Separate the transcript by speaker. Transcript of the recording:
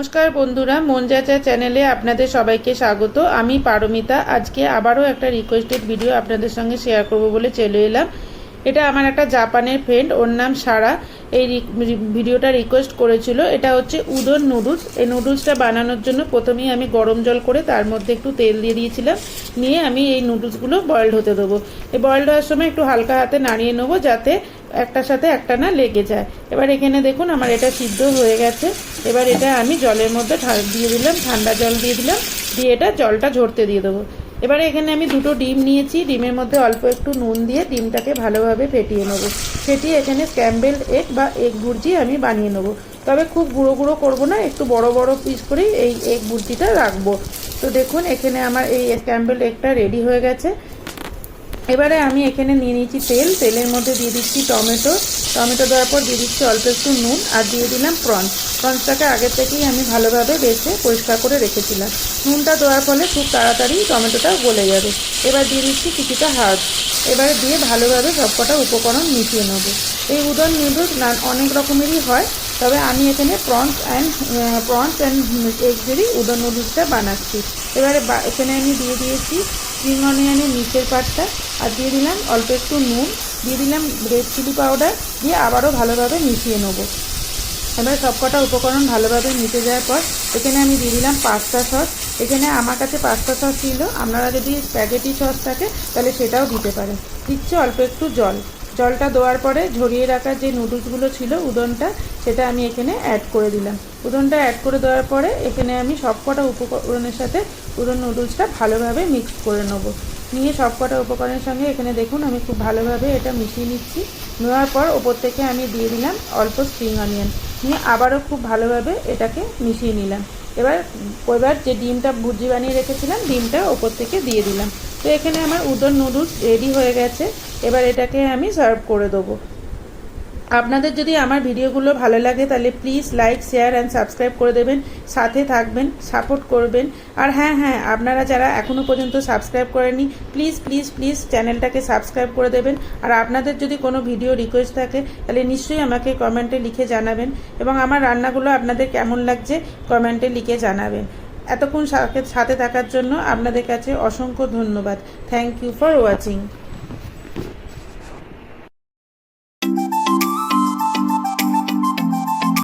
Speaker 1: নমস্কার বন্ধুরা, মন যাচা চ্যানেলে আপনাদের সবাইকে স্বাগত। আমি পারমিতা, আজকে আবারও একটা রিকোয়েস্টেড ভিডিও আপনাদের সঙ্গে শেয়ার করব বলে চলে এলাম। এটা আমার একটা জাপানের ফ্রেন্ড ওর নাম সারা। এই ভিডিওটা রিকোয়েস্ট করেছিল। এটা হচ্ছে উদন নুডলস এই নুডলসটা বানানোর জন্য প্রথমেই আমি গরম জল করে তার মধ্যে একটু তেল দিয়ে দিয়েছিলাম। নিয়ে আমি এই নুডলসগুলো বয়েলড হতে দেবো। এই বয়েলড হওয়ার সময় একটু হালকা হাতে নাড়িয়ে নেব যাতে একটার সাথে একটা না লেগে যায়। এবার এখানে দেখুন, আমার এটা সিদ্ধ হয়ে গেছে। এবার এটা আমি জলের মধ্যে দিয়ে দিলাম, ঠান্ডা জল দিয়ে দিলাম, দিয়ে এটা জলটা ঝরতে দিয়ে দেবো। এবারে এখানে আমি দুটো ডিম নিয়েছি, ডিমের মধ্যে অল্প একটু নুন দিয়ে ডিমটাকে ভালোভাবে ফেটিয়ে নেব। ফেটিয়ে এখানে স্ক্যাম্বেল এগ বা এগ ভুর্জি আমি বানিয়ে নেব। তবে খুব গুঁড়ো গুঁড়ো করব না, একটু বড় বড় পিস করেই এই এগ ভুর্জিটা রাখব। তো দেখুন, এখানে আমার এই স্ক্যাম্বেল এগটা রেডি হয়ে গেছে। এবারে আমি এখানে নিয়ে নিয়েছি তেল, তেলের মধ্যে দিয়ে দিচ্ছি টমেটো। টমেটো দেওয়ার পর দিয়ে দিচ্ছি অল্প একটু নুন আর দিয়ে দিলাম প্রনস প্রনসটাকে আগে থেকেই আমি ভালোভাবে বেছে পরিষ্কার করে রেখেছিলাম। নুনটা দেওয়ার ফলে খুব তাড়াতাড়ি টমেটোটা গলে যাবে। এবার দিয়ে দিচ্ছি কিছুটা হার্ব এবারে দিয়ে ভালোভাবে সবকটা উপকরণ মিশিয়ে নেব। এই উদন নুডলস না অনেক রকমেরই হয়, তবে আমি এখানে prawns and prawns and egg দিয়েই উদন নুডলসটা বানাচ্ছি। এবারে এখানে আমি দিয়ে দিয়েছি স্প্রিং অনিয়নের নিচের পাটটা আর দিয়ে দিলাম অল্প একটু নুন, দিয়ে দিলাম রেড চিলি পাউডার দিয়ে আবারও ভালোভাবে মিশিয়ে নেব। এবার সবকটা উপকরণ ভালোভাবে মিশে যাওয়ার পর এখানে আমি দিয়ে দিলাম পাস্তা সস। এখানে আমার কাছে পাস্তা সস ছিল, আপনারা যদি স্প্যাগেটি সস থাকে তাহলে সেটাও দিতে পারেন। দিচ্ছে অল্প একটু জল। জলটা দেওয়ার পরে ঝরিয়ে রাখা যে নুডলসগুলো ছিল, উদনটা, সেটা আমি এখানে অ্যাড করে দিলাম। উদনটা অ্যাড করে দেওয়ার পরে এখানে আমি সবকটা উপকরণের সাথে উদন নুডলসটা ভালোভাবে মিক্স করে নেব। নিয়ে সবকটা উপকরণের সঙ্গে এখানে দেখুন, আমি খুব ভালোভাবে এটা মিশিয়ে নিচ্ছি। নেওয়ার পর ওপর থেকে আমি দিয়ে দিলাম অল্প স্প্রিং অনিয়ন নিয়ে আবারও খুব ভালোভাবে এটাকে মিশিয়ে নিলাম। এবার এবার যে ডিমটা ভুজি বানিয়ে রেখেছিলাম, ডিমটা ওপর থেকে দিয়ে দিলাম। তো এখানে আমার উদন নুডলস রেডি হয়ে গেছে। এবার এটাকে আমি সার্ভ করে দেবো। আপনাদের যদি আমার ভিডিওগুলো ভালো লাগে, তাহলে please like share and subscribe করে দেবেন। সাথে থাকবেন সাপোর্ট করবেন। আর হ্যাঁ হ্যাঁ আপনারা যারা এখনও পর্যন্ত সাবস্ক্রাইব করেনি প্লিজ প্লিজ প্লিজ চ্যানেলটাকে সাবস্ক্রাইব করে দেবেন। আর আপনাদের যদি কোনো ভিডিও রিকোয়েস্ট থাকে, তাহলে নিশ্চয়ই আমাকে কমেন্টে লিখে জানাবেন। এবং আমার রান্নাগুলো আপনাদের কেমন লাগছে কমেন্টে লিখে জানাবেন। এতক্ষণ সাথে থাকার জন্য আপনাদের কাছে অসংখ্য ধন্যবাদ। Thank you for watching